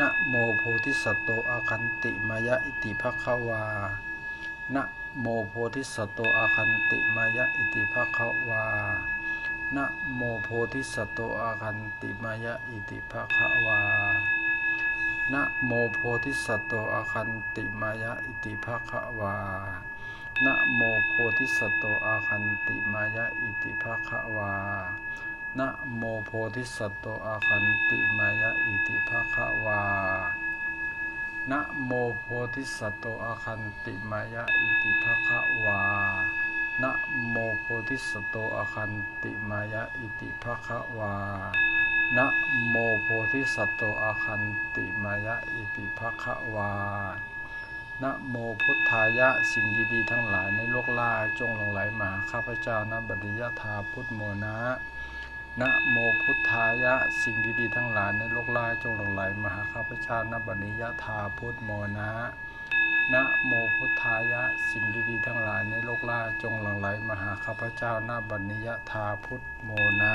นะโมโพธิสัตว์โตอาคันติมายะอิติภคะวานะโมโพธิสัตว์โตอาคันติมายะอิติภคะวานะโมโพธิสัตว์โตอาคันติมายะอิติภคะวานะโมโพธิสัตว์โตอาคันติมายะอิติภควานะโมโพธิสัตโตอาคันติมายะอิติภควานะโมโพธิสัตว์โตอาคันติมายะอิติ นะโมโพธิสัตว์โตอาคันติมายะอิติภะคะวานะโมโพธิสัตว์โตอาคันติมายะอิติภะคะวานะโมโพธิสัตว์โตอาคันติมายะอิติภะคะวานะโมพุทธายะสิ่งดีๆทั้งหลายในโลกล่าจงหลงไหลมาข้าพเจ้านะบัดนี้ยะถาพุทธโมนะ นะโมพุทธายะ สิ่งดีๆทั้งหลายในโลกล่าจงหลงไหลมาหาข้าพเจ้านับัดนี้ยะถาพุทธโมนะนะโมพุทธายะ สิ่งดีๆทั้งหลายในโลกล่าจงหลั่งไหลมาหาข้าพเจ้าหน้าบัดนิยธาพุทธโมนะ